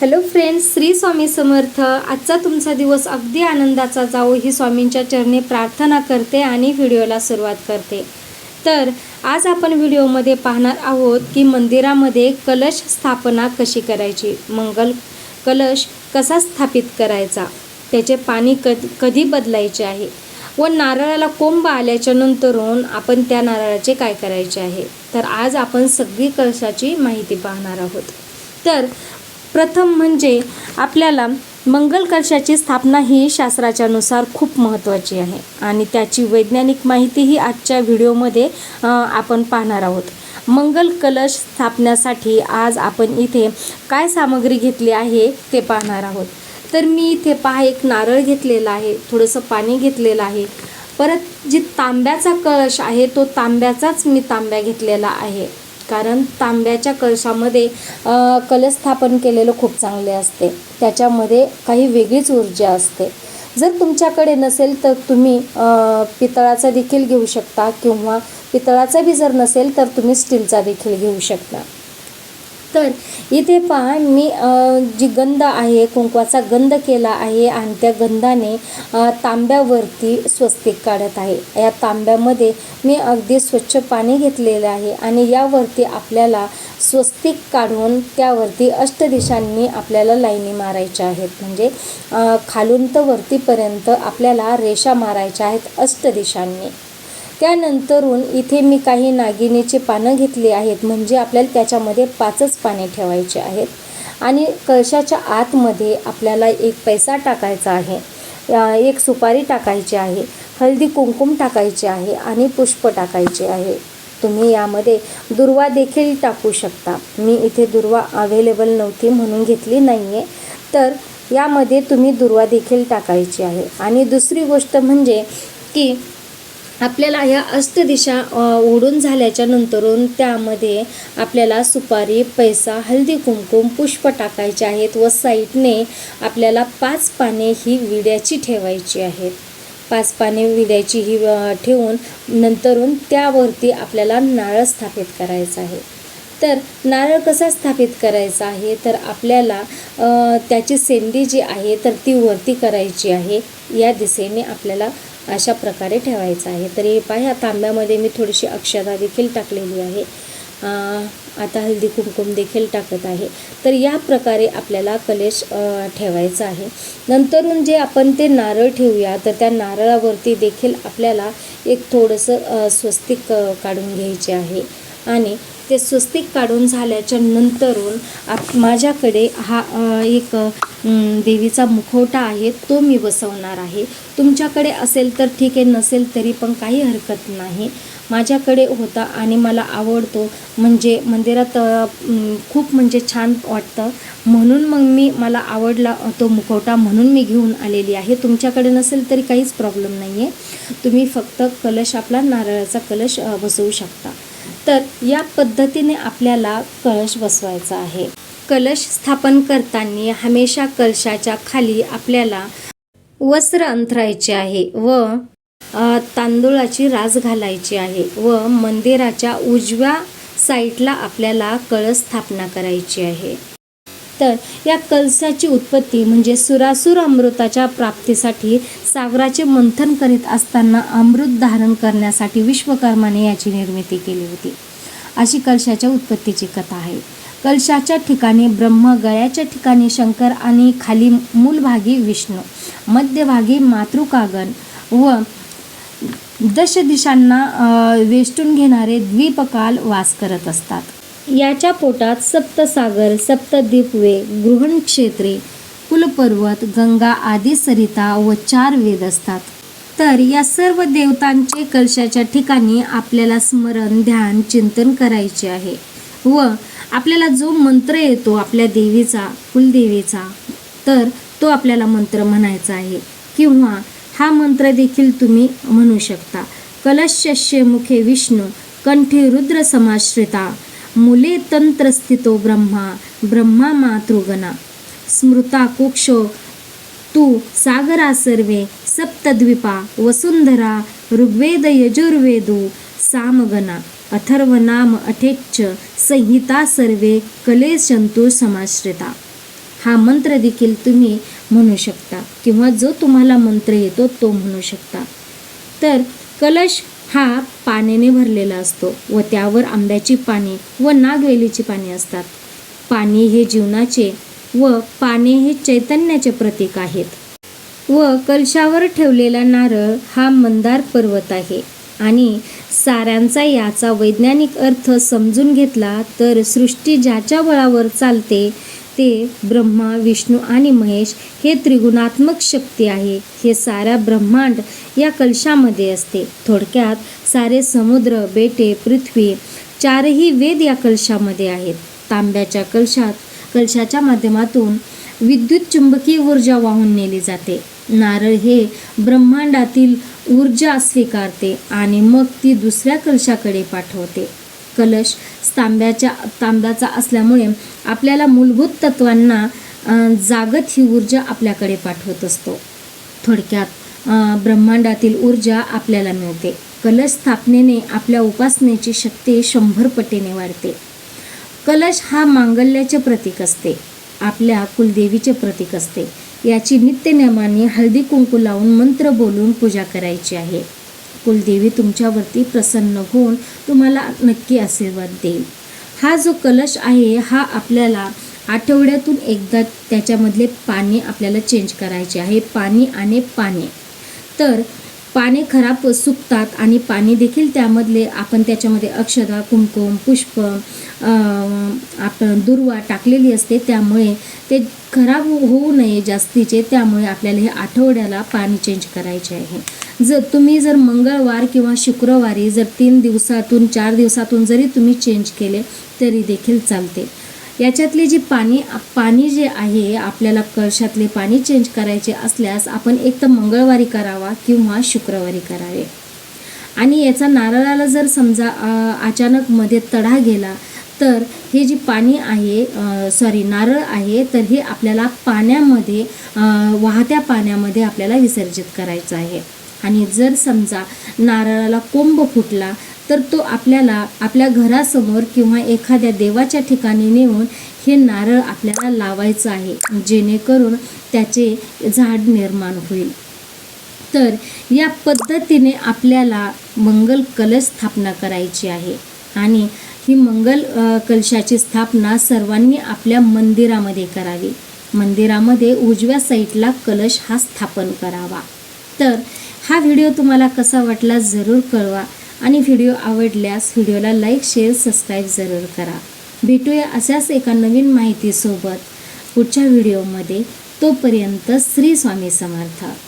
Hello friends Shri Swami Samarth. आजचा तुमचा दिवस अगदी आनंदाचा जावो ही स्वामींच्या चरणी प्रार्थना करते आणि व्हिडिओला सुरुवात करते. तर आज आपण व्हिडिओमध्ये पाहणार आहोत की मंदिरामध्ये कलश स्थापना कशी करायची? मंगल कलश कसा स्थापित करायचा? त्याचे पाणी कध कधी बदलायचे आहे? व नारळाला कोंब आल्याच्या नंतरून आपण त्या नारळाचे काय करायचे आहे? तर आज आपण सगळी कलशाची माहिती पाहणार आहोत. तर प्रथम म्हणजे आपल्याला मंगल कलशाची स्थापना ही शास्त्राच्यानुसार खूप महत्त्वाची आहे आणि त्याची वैज्ञानिक माहितीही आजच्या व्हिडिओमध्ये आपण पाहणार आहोत. मंगल कलश स्थापण्यासाठी आज आपण इथे काय सामग्री घेतली आहे ते पाहणार आहोत. तर मी इथे पहा एक नारळ घेतलेला आहे थोडंसं पाणी घेतलेलं आहे. परत जी तांब्याचा कलश आहे तो तांब्याचाच मी तांब्या घेतलेला आहे. कारण तांब्याच्या कळशामध्ये कलस्थापन कलश स्थापन केलेलं खूप चांगले असते. त्याच्यामध्ये काही वेगळीच ऊर्जा असते. जर तुमच्याकडे नसेल तर तुम्ही पितळाचा देखील घेऊ शकता किंवा पितळाचा बी जर नसेल तर तुम्ही स्टीलचा देखील घेऊ शकता. तर इथे पहा मी जी गंध आहे कुंकवाचा गंध केला आहे आणि त्या गंधाने तांब्यावरती स्वस्तिक काढत आहे. या तांब्यामध्ये मी अगदी स्वच्छ पाणी घेतलेलं आहे आणि यावरती आपल्याला स्वस्तिक काढून त्यावरती अष्टदिशांनी आपल्याला लाईनी मारायच्या आहेत. म्हणजे खालून तर वरतीपर्यंत आपल्याला रेषा मारायच्या आहेत अष्टदिशांनी. त्यानंतरून इथे मी काही नागिनीची पानं घेतली आहेत. म्हणजे आपल्याला त्याच्यामध्ये पाचच पाने ठेवायचे आहेत. आणि कळशाच्या आतमध्ये आपल्याला एक पैसा टाकायचा आहे. एक सुपारी टाकायची आहे. हळदी कुंकुम टाकायचे आहे आणि पुष्प टाकायचे आहे. तुम्ही यामध्ये दुर्वा देखील टाकू शकता. मी इथे दुर्वा अवेलेबल नव्हती म्हणून घेतली नाही आहे तर यामध्ये तुम्ही दुर्वा देखील टाकायची आहे. आणि दुसरी गोष्ट म्हणजे की आपल्याला ह्या अष्टदिशा ओढून झाल्याच्या नंतरून त्यामध्ये आपल्याला सुपारी पैसा हळदी कुंकुम पुष्प टाकायचे आहेत व साईडने आपल्याला पाच पाने ही विड्याची ठेवायची आहेत. पाच पाने विड्याची ही ठेवून नंतरून त्यावरती आपल्याला नारळ स्थापित करायचा आहे. तर नारळ कसा स्थापित करायचा आहे? तर आपल्याला त्याची सेंडी जी आहे तर ती वरती करायची आहे. या दिशेने आपल्याला अशा प्रकारे ठेवायचं आहे. तर हे पाय ह्या तांब्यामध्ये मी थोडीशी अक्षता देखील टाकलेली आहे. आता हल्दी कुंकुम देखील टाकत आहे. तर या प्रकारे आपल्याला कलेश ठेवायचा आहे. नंतरून जे आपण ते नारळ ठेवूया तर त्या नारळावरती देखील आपल्याला एक थोडंसं स्वस्तिक काढून घ्यायचे आहे. आणि ते स्वस्तिक काढून झाल्याच्या नंतरून आप माझ्याकडे हा एक देवीचा मुखवटा आहे तो मी बसवणार आहे. तुमच्याकडे असेल तर ठीक आहे नसेल तरी पण काही हरकत नाही. माझ्याकडे होता आणि मला आवडतो. म्हणजे मंदिरात खूप म्हणजे छान वाटतं. म्हणून मग मी मला आवडला तो मुखवटा म्हणून मी घेऊन आलेली आहे. तुमच्याकडे नसेल तरी काहीच प्रॉब्लेम नाही आहे तुम्ही फक्त कलश आपला नारळाचा कलश बसवू शकता. तर या पद्धतीने आपल्याला कळश बसवायचा आहे. कलश स्थापन करताना हमेशा कलशाच्या खाली आपल्याला वस्त्र अंथरायचे आहे व तांदुळाची तांदूळाची रास घालायची आहे व मंदिराच्या उजव्या साईडला आपल्याला कळस स्थापना करायची आहे. तर या कलशाची उत्पत्ती म्हणजे सुरासूर अमृताच्या प्राप्तीसाठी सागराचे मंथन करीत असताना अमृत धारण करण्यासाठी विश्वकर्माने याची निर्मिती केली होती. अशी कलशाच्या उत्पत्तीची कथा आहे. कलशाच्या ठिकाणी ब्रह्म गळ्याच्या ठिकाणी शंकर आणि खाली मूलभागी विष्णू मध्यभागी मातृकागण व दश दिशांना वेष्टून घेणारे द्वीपकाल वास करत असतात. याच्या पोटात सप्तसागर सप्तद्वीपवे गृहणक्षेत्रे कुलपर्वत गंगा आदी सरिता व चार वेद असतात. तर या सर्व देवतांचे कलशाच्या ठिकाणी आपल्याला स्मरण ध्यान चिंतन करायचे आहे व आपल्याला जो मंत्र येतो आपल्या देवीचा कुलदेवीचा तर तो आपल्याला मंत्र म्हणायचा आहे. किंवा हा मंत्र देखील तुम्ही म्हणू शकता. कलशस्य मुखे विष्णू कंठी रुद्र समाश्रिता मुले तंत्रस्थितो ब्रह्मा ब्रह्मा मातृगणा. स्मृता कुक्ष तू सागरा सर्वे सप्तद्वीपा वसुंधरा ऋग्वेद यजुर्वेदू सामगना अथर्वनाम अठेच्च संहिता सर्वे कलेशंतु समाश्रिता. हा मंत्र देखील तुम्ही म्हणू शकता किंवा जो तुम्हाला मंत्र येतो तो म्हणू शकता. तर कलश हा पाण्याने भरलेला असतो व त्यावर आंब्याची पाने व नागवेलीची पाने असतात. पाणी हे जीवनाचे व पाने हे चैतन्याचे प्रतीक आहेत. व कलशावर ठेवलेला नारळ हा मंदार पर्वत आहे आणि साऱ्यांचा याचा वैज्ञानिक अर्थ समजून घेतला तर सृष्टी ज्याच्या बळावर चालते ते ब्रह्मा विष्णू आणि महेश हे त्रिगुणात्मक शक्ती आहे. हे साऱ्या ब्रह्मांड या कलशामध्ये असते. थोडक्यात सारे समुद्र बेटे पृथ्वी चारही वेद या कलशामध्ये आहेत. तांब्याच्या कलशात कलशाच्या माध्यमातून विद्युत चुंबकीय ऊर्जा वाहून नेली जाते. नारळ हे ब्रह्मांडातील ऊर्जा स्वीकारते आणि मग ती दुसऱ्या कलशाकडे पाठवते. कलश तांब्याच्या तांब्याचा असल्यामुळे आपल्याला मूलभूत तत्वांना जागत ही ऊर्जा आपल्याकडे पाठवत असतो. थोडक्यात ब्रह्मांडातील ऊर्जा आपल्याला मिळते. कलश स्थापनेने आपल्या उपासनेची शक्ती शंभर पटीने वाढते. कलश हा मांगल्याचे प्रतीक असते. आपल्या कुलदेवीचे प्रतीक असते. याची नित्यनियमाने हळदी कुंकू लावून मंत्र बोलून पूजा करायची आहे. कुलदेवी तुमच्यावरती प्रसन्न होऊन तुम्हाला नक्की आशीर्वाद देईल. हा जो कलश आहे हा आपल्याला आठवड्यातून एकदा त्याच्यामधले पाणी आपल्याला चेंज करायचे आहे. पाणी आणि पाणी. तर पाने खराब सुकतात आणि पाणी देखील त्यामधले आपण त्याच्यामध्ये अक्षदा कुमकुम पुष्प आपण दुर्वा टाकलेली असते त्यामुळे ते खराब होऊ नये जास्तीचे त्यामुळे आपल्याला हे आठवड्याला पाणी चेंज करायचे आहे. जर तुम्ही जर मंगळवार किंवा शुक्रवारी जर तीन दिवसातून चार दिवसातून जरी तुम्ही चेंज केले तरी देखील चालते. याच्यातले जे पाणी पाणी जे आहे आपल्याला कळशातले पाणी चेंज करायचे असल्यास आपण एक तर मंगळवारी करावा किंवा शुक्रवारी करावे. आणि याचा नारळाला जर समजा अचानक मध्ये तडा गेला तर हे जे पाणी आहे सॉरी नारळ आहे तर हे आपल्याला पाण्यामध्ये वाहत्या पाण्यामध्ये आपल्याला विसर्जित करायचं आहे. आणि जर समजा नारळाला कोंब फुटला तर तो आपल्याला आपल्या घरासमोर किंवा एखाद्या देवाच्या ठिकाणी नेऊन हे नारळ आपल्याला लावायचं आहे जेणेकरून त्याचे झाड निर्माण होईल. तर या पद्धतीने आपल्याला मंगल कलश स्थापना करायची आहे आणि ही मंगल कलशाची स्थापना सर्वांनी आपल्या मंदिरामध्ये करावी. मंदिरामध्ये उजव्या साईडला कलश हा स्थापन करावा. तर हा व्हिडिओ तुम्हाला कसा वाटला जरूर कळवा. आणि व्हिडिओ आवडल्यास व्हिडिओला लाईक शेअर सबस्क्राईब जरूर करा. भेटूया अशाच एका नवीन माहितीसोबत. पुढच्या व्हिडिओमध्ये तोपर्यंत श्री स्वामी समर्थ.